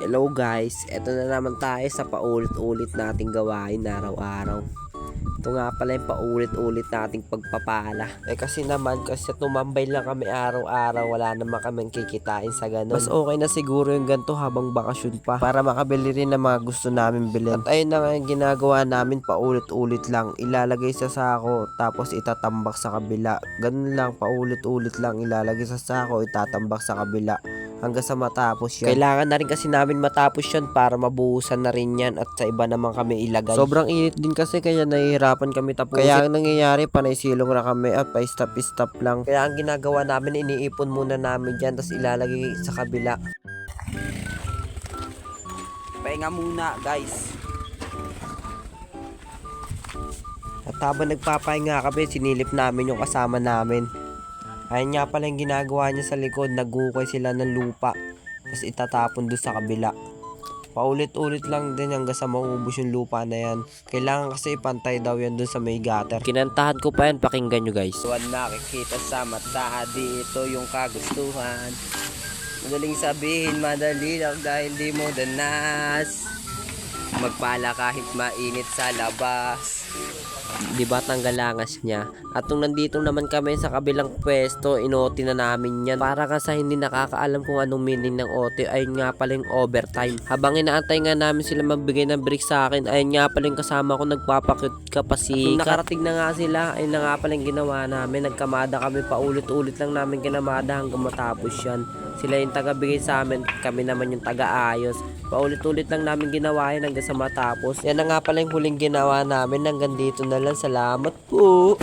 Hello guys, eto na naman tayo sa paulit-ulit nating gawain araw-araw. Ito nga pala yung paulit-ulit nating pagpapala. Eh kasi naman, kasi tumambay lang kami araw-araw, wala naman kami kikitain sa ganun. Mas okay na siguro yung ganito habang bakasyon pa para makabili rin ng mga gusto namin bilhin. At ayun na nga yung ginagawa namin paulit-ulit lang. Ilalagay sa sako, tapos itatambak sa kabila. Ganun lang, paulit-ulit lang ilalagay sa sako, itatambak sa kabila hanggang sa matapos yan. Kailangan na rin kasi namin matapos yan para mabuhusan na rin yan at sa iba naman kami ilagay. Sobrang init din kasi kaya nahihirapan kami tapusin. Kaya ang nangyayari, panay silong na kami at pa stop-stop lang. Kaya ang ginagawa namin, iniipon muna namin dyan tapos ilalagay sa kabila. Pahinga muna guys. At habang nagpapahinga kami, sinilip namin yung kasama namin. Ayun nga pala yung ginagawa niya sa likod, nagukay sila ng lupa. Tapos itatapon doon sa kabila. Paulit-ulit lang din hanggang sa maubos yung lupa na yan. Kailangan kasi ipantay daw yan doon sa may gutter. Kinantahan ko pa yan, pakinggan nyo guys. Tuwan nakikita sa mata, di ito yung kagustuhan. Madaling sabihin, madali lang dahil di mo danas. Magpala kahit mainit sa labas. Di ba tanggalangas niya? At nung nandito naman kami sa kabilang pwesto, inoti na namin yan. Para ka sa hindi nakakaalam kung anong meaning ng OT, ayun nga pala yung overtime. Habang inaantay nga namin sila magbigay ng break sa akin, ayun nga pala yung kasama ko nagpapakit ka pa si nakarating na nga sila, ayun na nga pala yung ginawa namin. Nagkamada kami paulit-ulit lang namin kinamada hanggang matapos yan. Sila yung tagabigay sa amin, kami naman yung taga-ayos. Paulit-ulit lang namin ginawa yan hanggang sa matapos. Yan na nga pala yung huling ginawa namin. Hanggang dito na lang. Salamat po.